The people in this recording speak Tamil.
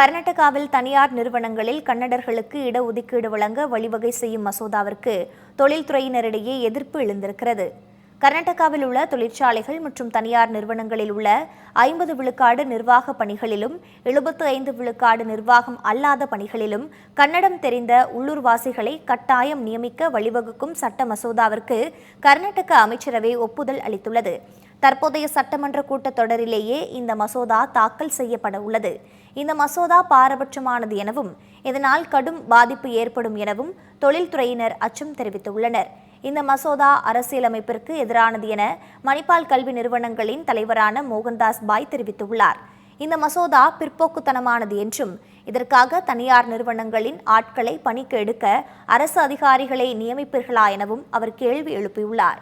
கர்நாடகாவில் தனியார் நிறுவனங்களில் கன்னடர்களுக்கு இடஒதுக்கீடு வழங்க வழிவகை செய்யும் மசோதாவிற்கு தொழில்துறையினரிடையே எதிர்ப்பு எழுந்திருக்கிறது. கர்நாடகாவில் உள்ள தொழிற்சாலைகள் மற்றும் தனியார் நிறுவனங்களில் உள்ள ஐம்பது விழுக்காடு நிர்வாக பணிகளிலும் எழுபத்து ஐந்து விழுக்காடு நிர்வாகம் அல்லாத பணிகளிலும் கன்னடம் தெரிந்த உள்ளூர்வாசிகளை கட்டாயம் நியமிக்க வழிவகுக்கும் சட்ட மசோதாவிற்கு கர்நாடக அமைச்சரவை ஒப்புதல் அளித்துள்ளது. தற்போதைய சட்டமன்ற கூட்டத்தொடரிலேயே இந்த மசோதா தாக்கல் செய்யப்பட உள்ளது. இந்த மசோதா பாரபட்சமானது எனவும் இதனால் கடும் பாதிப்பு ஏற்படும் எனவும் தொழில்துறையினர் அச்சம் தெரிவித்துள்ளனர். இந்த மசோதா அரசியலமைப்பிற்கு எதிரானது என மணிப்பால் கல்வி நிறுவனங்களின் தலைவரான மோகன்தாஸ் பாய் தெரிவித்துள்ளார். இந்த மசோதா பிற்போக்குத்தனமானது என்றும் இதற்காக தனியார் நிறுவனங்களின் ஆட்களை பணிக்கு எடுக்க அரசு அதிகாரிகளை நியமிப்பீர்களா எனவும் அவர் கேள்வி எழுப்பியுள்ளார்.